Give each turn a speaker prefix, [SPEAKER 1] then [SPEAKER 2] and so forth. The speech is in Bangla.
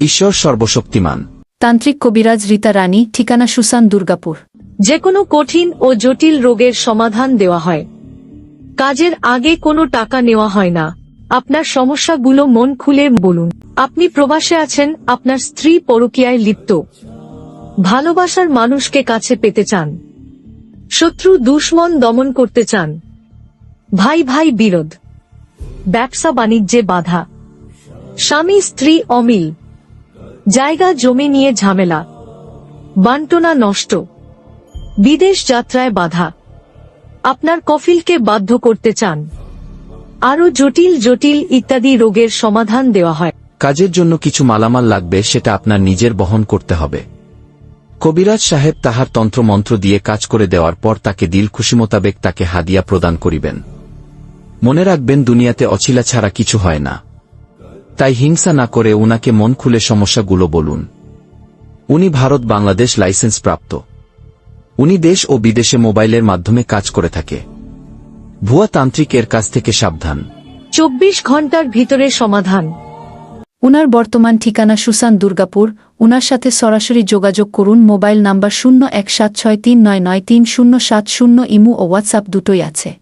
[SPEAKER 1] ঈশ্বর সর্বশক্তিমান।
[SPEAKER 2] তান্ত্রিক কবিরাজ রীতা রানী ঠিকানা সুসান দুর্গাপুর।
[SPEAKER 3] যে কোনো কঠিন ও জটিল রোগের সমাধান দেওয়া হয়। কাজের আগে কোনো টাকা নেওয়া হয় না। আপনার সমস্যাগুলো মন খুলে বলুন। আপনি প্রবাসে আছেন আপনার স্ত্রী পরকীয়ায় লিপ্ত। ভালোবাসার মানুষকে কাছে পেতে চান। শত্রু দুশ্মন দমন করতে চান। ভাই ভাই বিরোধ। ব্যবসা বাণিজ্যে বাধা। স্বামী স্ত্রী অমিল। জায়গা জমি নিয়ে ঝামেলা। বান্টনা নষ্ট। বিদেশ যাত্রায় বাধা। আপনার কফিলকে বাধ্য করতে চান। আরও জটিল জটিল ইত্যাদি রোগের সমাধান দেওয়া হয়।
[SPEAKER 1] কাজের জন্য কিছু মালামাল লাগবে, সেটা আপনার নিজের বহন করতে হবে। কবিরাজ সাহেব তাহার তন্ত্রমন্ত্র দিয়ে কাজ করে দেওয়ার পর তাকে দিল খুশি মোতাবেক তাকে হাদিয়া প্রদান করিবেন। মনে রাখবেন, দুনিয়াতে অছিলা ছাড়া কিছু হয় না। তাই হিংসা না করে উনাকে মন খুলে সমস্যাগুলো বলুন। উনি ভারত বাংলাদেশ লাইসেন্স প্রাপ্ত। উনি দেশ ও বিদেশে মোবাইলের মাধ্যমে কাজ করে থাকে। ভুয়া তান্ত্রিক এর কাছ থেকে সাবধান।
[SPEAKER 3] চব্বিশ ঘণ্টার ভিতরে সমাধান।
[SPEAKER 2] উনার বর্তমান ঠিকানা সুসান দুর্গাপুর। উনার সাথে সরাসরি যোগাযোগ করুন। মোবাইল নাম্বার শূন্য এক সাত ছয় তিন নয় নয় তিন শূন্য সাত শূন্য ইমু ও হোয়াটসঅ্যাপ দুটোই আছে।